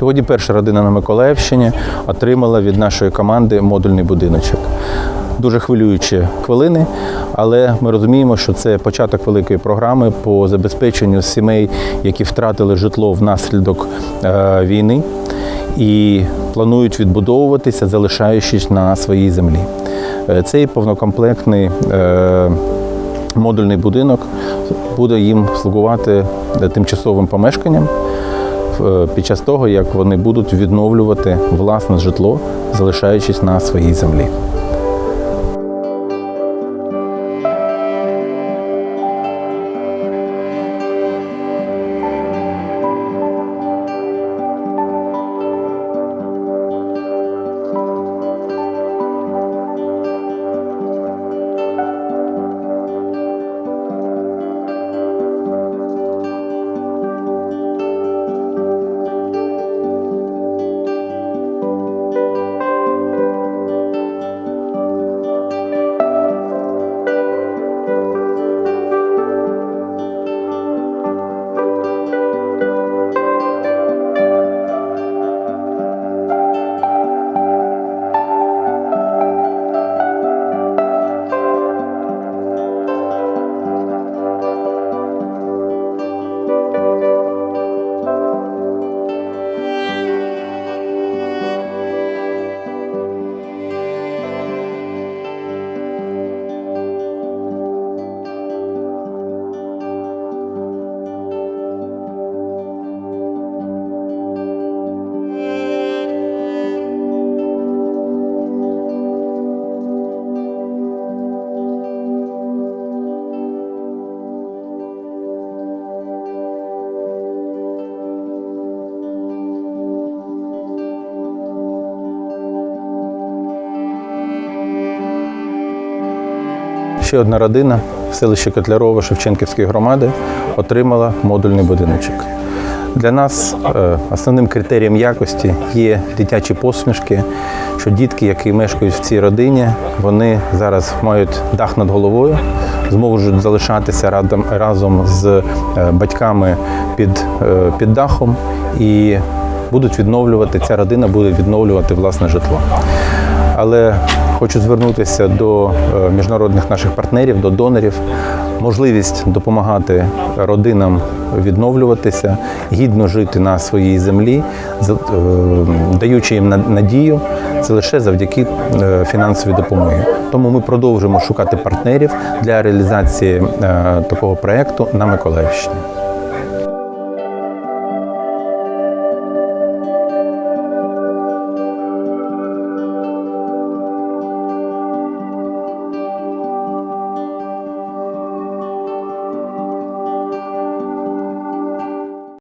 Сьогодні перша родина на Миколаївщині отримала від нашої команди модульний будиночок. Дуже хвилюючі хвилини, але ми розуміємо, що це початок великої програми по забезпеченню сімей, які втратили житло внаслідок е, війни і планують відбудовуватися, залишаючись на своїй землі. Е, Цей повнокомплектний е, модульний будинок буде їм слугувати тимчасовим помешканням під час того, як вони будуть відновлювати власне житло, залишаючись на своїй землі. Ще одна родина в селищі Котлярова Шевченківської громади отримала модульний будиночок. Для нас е, основним критерієм якості є дитячі посмішки, що дітки, які мешкають в цій родині, вони зараз мають дах над головою, зможуть залишатися разом з е, батьками під, е, під дахом і будуть відновлювати, ця родина буде відновлювати власне житло. Але хочу звернутися до е, міжнародних наших партнерів, до донорів. Можливість допомагати родинам відновлюватися, гідно жити на своїй землі, е, даючи їм надію, це лише завдяки е, фінансовій допомоги. Тому ми продовжуємо шукати партнерів для реалізації такого проєкту на Миколаївщині.